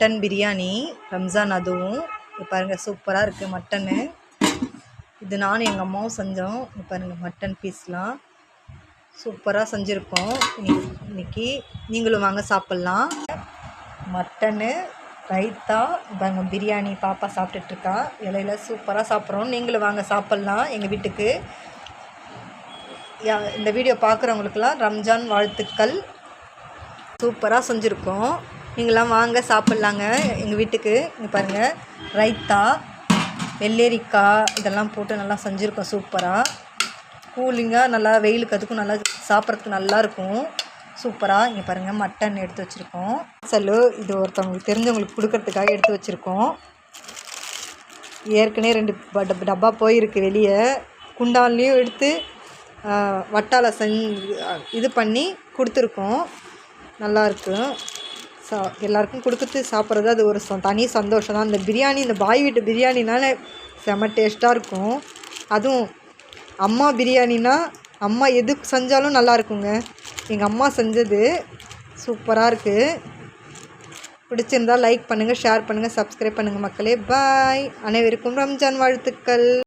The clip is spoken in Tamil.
மட்டன் பிரியாணி ரம்ஜான் அதுவும். இது பாருங்கள் சூப்பராக இருக்குது மட்டனு. இது நானும் எங்கள் அம்மாவும் செஞ்சோம். இது பாருங்கள் மட்டன் பீஸ்லாம் சூப்பராக செஞ்சுருக்கோம். இன்னைக்கு நீங்களும் வாங்க சாப்பிட்லாம். மட்டனு ரைத்தா பாருங்க பிரியாணி பாப்பா சாப்பிட்டுட்ருக்கா இலையில சூப்பராக சாப்பிட்றோம். நீங்களும் வாங்க சாப்பிட்லாம் எங்கள் வீட்டுக்கு. யா- இந்த வீடியோ பார்க்குறவங்களுக்கெல்லாம் ரம்ஜான் வாழ்த்துக்கள். சூப்பராக செஞ்சுருக்கோம். நீங்களாம் வாங்க சாப்பிட்லாங்க. எங்கள் வீட்டுக்கு இங்கே பாருங்கள் ரைத்தா வெள்ளரிக்காய் இதெல்லாம் போட்டு நல்லா செஞ்சுருக்கோம் சூப்பராக கூலிங்காக நல்லா வெயிலுக்கு அதுக்கும் நல்லா சாப்பிட்றதுக்கு நல்லாயிருக்கும் சூப்பராக இங்கே பாருங்கள் மட்டன் எடுத்து வச்சுருக்கோம். சலு இது ஒருத்தவங்களுக்கு தெரிஞ்சவங்களுக்கு கொடுக்கறதுக்காக எடுத்து வச்சுருக்கோம். ஏற்கனவே ரெண்டு டப்- டப்பா போயிருக்கு வெளியே. குண்டான்லேயும் எடுத்து வட்டால செஞ்சு இது பண்ணி கொடுத்துருக்கோம். நல்லாயிருக்கும் சா எல்லாருக்கும் கொடுக்குறது சாப்பிட்றது அது ஒரு ச- தனி சந்தோஷம் தான். இந்த பிரியாணி இந்த பாய் வீட்டு பிரியாணினால செம டேஸ்ட்டாக இருக்கும். அதுவும் அம்மா பிரியாணினா அம்மா எது செஞ்சாலும் நல்லா இருக்குங்க. எங்கள் அம்மா செஞ்சது சூப்பராக இருக்குது பிடிச்சிருந்தா லைக் பண்ணுங்கள் ஷேர் பண்ணுங்கள் சப்ஸ்கிரைப் பண்ணுங்கள் மக்களே. பாய் அனைவருக்கும் ரம்ஜான் வாழ்த்துக்கள்.